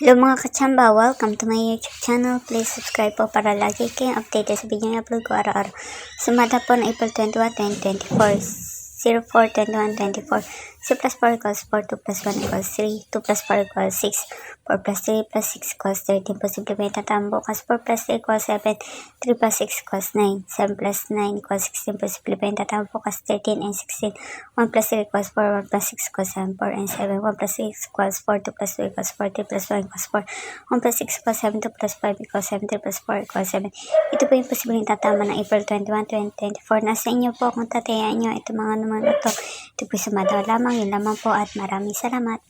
Hello mga kachamba, welcome to my YouTube channel. Please subscribe po para lagi kayong updated sa video na upload ko araw-araw. Sumada po ng April 21, 2024. 04, 21, 24. 2 plus 4 equals 4, 2 plus 1 equals 3, 2 plus 4 equals 6, 4 plus 3 plus 6 equals 13. Posible may tatang bukas 4 plus 3 equals 7, 3 plus 6 equals 9, 7 plus 9 equals 16. Posible may tatang bukas 13 and 16. 1 plus 3 equals 4, 1 plus 6 equals 7, 4 and 7. 1 plus 6 equals 4, 2 plus 2 equals 4, 3 plus 1 equals 4, 1 plus 6 equals 7, 2 plus 5 equals 7, 3 plus 4 equals 7. Ito po yung posibleng tatama ng April 21, 2024. Nasa inyo po kung tatayaan nyo ito mga naman ito. Ito po sa madaw lamang. Yun lamang po at maraming salamat.